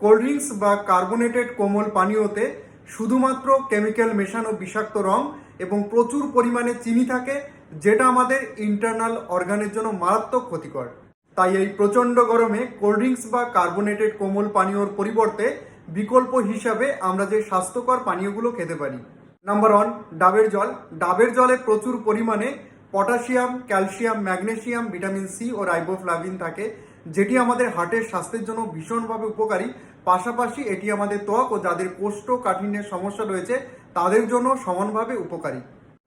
Cold drinks বা carbonated কোমল পানীয়তে শুধুমাত্র কেমিক্যাল মেশানো বিষাক্ত রং এবং প্রচুর পরিমাণে চিনি থাকে, যেটা আমাদের ইন্টারনাল অর্গানের জন্য মারাত্মক ক্ষতিকর। তাই এই প্রচণ্ড গরমে কোল্ড ড্রিঙ্কস বা কার্বোনেটেড কোমল পানীয়র পরিবর্তে বিকল্প হিসাবে আমরা যে স্বাস্থ্যকর পানীয়গুলো খেতে পারি। নাম্বার ওয়ান, ডাবের জল। ডাবের জলে প্রচুর পরিমাণে potassium, calcium, magnesium, vitamin C ও রাইবোফ্লাভিন থাকে যেটি আমাদের হার্টের স্বাস্থ্যের জন্য ভীষণভাবে উপকারী। পাশাপাশি এটি আমাদের ত্বক ও যাদের কোষ্ঠকাঠিন্যের সমস্যা রয়েছে, তাদের জন্য সমানভাবে উপকারী।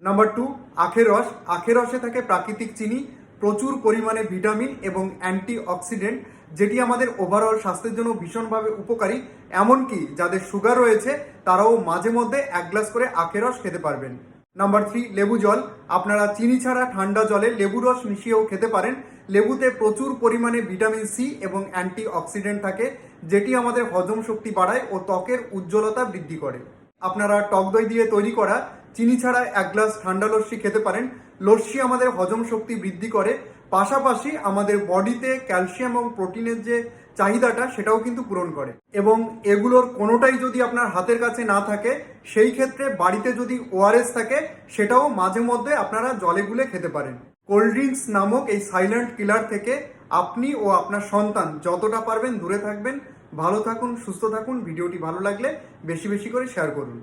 নাম্বার টু, আখের রস। আখের রসে থাকে প্রাকৃতিক চিনি, প্রচুর পরিমাণে ভিটামিন এবং অ্যান্টি অক্সিডেন্ট যেটি আমাদের ওভারঅল স্বাস্থ্যের জন্য ভীষণভাবে উপকারী। এমনকি যাদের সুগার রয়েছে, তারাও মাঝে মধ্যে এক গ্লাস করে আখের রস খেতে পারবেন। নাম্বার থ্রি লেবু জল। আপনারা চিনি ছাড়া ঠান্ডা জলে লেবু রস মিশিয়েও খেতে পারেন। লেবুতে প্রচুর পরিমাণে ভিটামিন সি এবং অ্যান্টি অক্সিডেন্ট থাকে, যেটি আমাদের হজম শক্তি বাড়ায় ও ত্বকের উজ্জ্বলতা বৃদ্ধি করে। আপনারা টক দই দিয়ে তৈরি করা চিনি ছাড়া এক গ্লাস ঠান্ডা লস্যি খেতে পারেন। লস্যি আমাদের হজম শক্তি বৃদ্ধি করে। পাশাপাশি আমাদের বডিতে ক্যালসিয়াম এবং প্রোটিনের যে চাহিদাটা সেটাও কিন্তু পূরণ করে। এবং এগুলোর কোনোটাই যদি আপনার হাতের কাছে না থাকে, সেই ক্ষেত্রে বাড়িতে যদি ওআরএস থাকে, সেটাও মাঝে মধ্যে আপনারা জলে গুলে খেতে পারেন। কোল্ড ড্রিঙ্কস নামক এই সাইলেন্ট কিলার থেকে আপনি ও আপনার সন্তান যতটা পারবেন দূরে থাকবেন। ভালো থাকুন, সুস্থ থাকুন, ভিডিওটি ভালো লাগলে বেশি বেশি করে শেয়ার করুন।